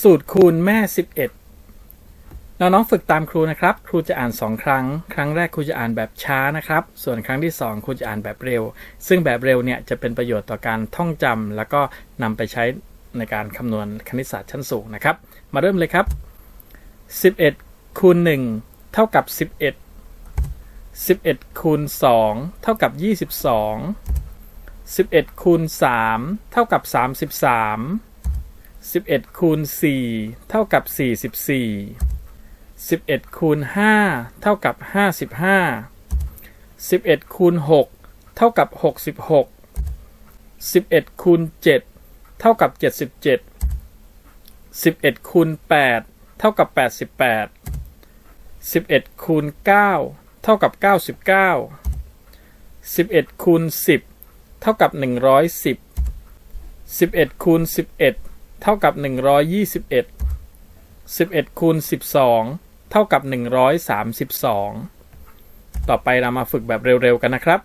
สูตรคูณแม่ 11 น้องๆฝึกตามครูนะครับ ครูจะอ่าน 2 ครั้ง ครั้งแรกครูจะอ่านแบบช้านะครับ ส่วนครั้งที่ 2 ครูจะอ่านแบบเร็ว ซึ่งแบบเร็วเนี่ยจะเป็นประโยชน์ต่อการท่องจำแล้วก็นำไปใช้ในการคำนวณคณิตศาสตร์ชั้นสูงนะครับ มาเริ่มเลยครับ 11 คูณ 1 เท่ากับ 11 11 คูณ 2 เท่ากับ 22 11 คูณ 3 เท่ากับ 33 11คูณ4เท่ากับ 44 11คูณ5เท่ากับ 55 11คูณ6เท่ากับ 66 11คูณ7เท่ากับ 77 11คูณ8เท่ากับ 88 11คูณ9เท่ากับ 99 11คูณ10 เท่ากับ 110 11คูณ11 เท่ากับ 121 11คูณ12 เท่ากับ 132 ต่อไปเรามาฝึกแบบเร็วๆกันนะครับ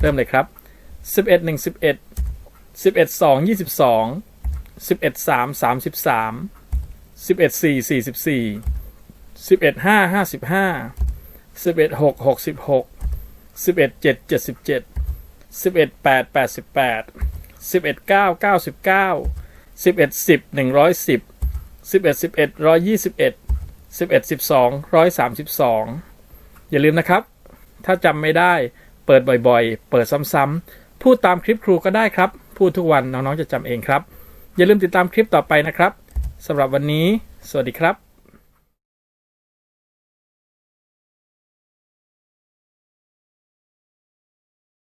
เริ่มเลยครับ 11 1 11 11 2 22 11 3 33 11 4 44 11 5 55 11 6 66 11 7 77 11 8 88 11 9 99 สิบเอ็ดสิบหนึ่งร้อยสิบสิบเอ็ดสิบเอ็ดร้อยยี่สิบเอ็ดสิบเอ็ดสิบสองร้อยสามสิบสองอย่าลืมนะครับ ถ้าจำไม่ได้เปิดบ่อยๆ เปิดซ้ำๆพูดตามคลิปครูก็ได้ครับ พูดทุกวันน้องๆจะจำเองครับ อย่าลืมติดตามคลิปต่อไปนะครับสำหรับวันนี้ สวัสดีครับ